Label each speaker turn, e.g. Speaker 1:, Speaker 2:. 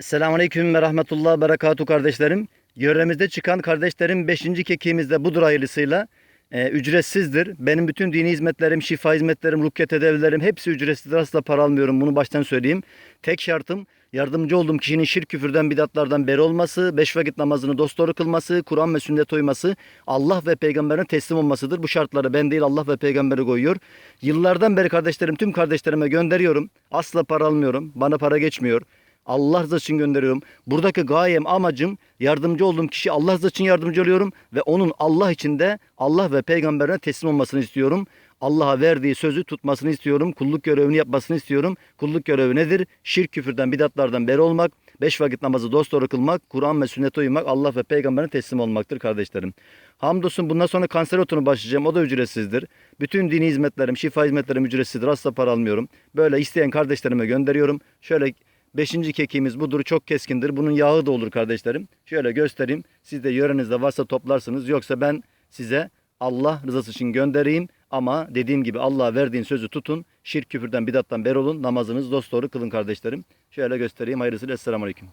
Speaker 1: Selamünaleyküm ve rahmetullah berekatu kardeşlerim. Yöremizde çıkan kardeşlerim 5. kekiğimiz de budur hayırlısıyla. Ee, ücretsizdir. Benim bütün dini hizmetlerim, şifa hizmetlerim, rukiye tedavilerim hepsi ücretsizdir. Asla para almıyorum. Bunu baştan söyleyeyim. Tek şartım yardımcı olduğum kişinin şirk küfürden bidatlardan beri olması, beş vakit namazını dosdoğru kılması, Kur'an ve sünnet uyması, Allah ve peygamberine teslim olmasıdır. Bu şartları ben değil Allah ve peygamberi koyuyor. Yıllardan beri kardeşlerim, tüm kardeşlerime gönderiyorum. Asla para almıyorum. Bana para geçmiyor. Allah rızası için gönderiyorum. Buradaki gayem, amacım yardımcı olduğum kişi Allah rızası için yardımcı oluyorum ve onun Allah için de Allah ve peygamberine teslim olmasını istiyorum. Allah'a verdiği sözü tutmasını istiyorum. Kulluk görevini yapmasını istiyorum. Kulluk görevi nedir? Şirk küfürden, bidatlardan beri olmak, beş vakit namazı dosdoğru kılmak, Kur'an ve sünnete uymak, Allah ve peygamberine teslim olmaktır kardeşlerim. Hamdolsun bundan sonra kanser otunu başlayacağım. O da ücretsizdir. Bütün dini hizmetlerim, şifa hizmetlerim ücretsizdir. Asla para almıyorum. Böyle isteyen kardeşlerime gönderiyorum. Şöyle Beşinci kekiğimiz budur. Çok keskindir. Bunun yağı da olur kardeşlerim. Şöyle göstereyim. Siz de yörenizde varsa toplarsınız. Yoksa ben size Allah rızası için göndereyim. Ama dediğim gibi Allah'a verdiğin sözü tutun. Şirk küfürden bidattan beri olun. Namazınızı dosdoğru kılın kardeşlerim. Şöyle göstereyim. Hayırlısıyla. Esselamu Aleyküm.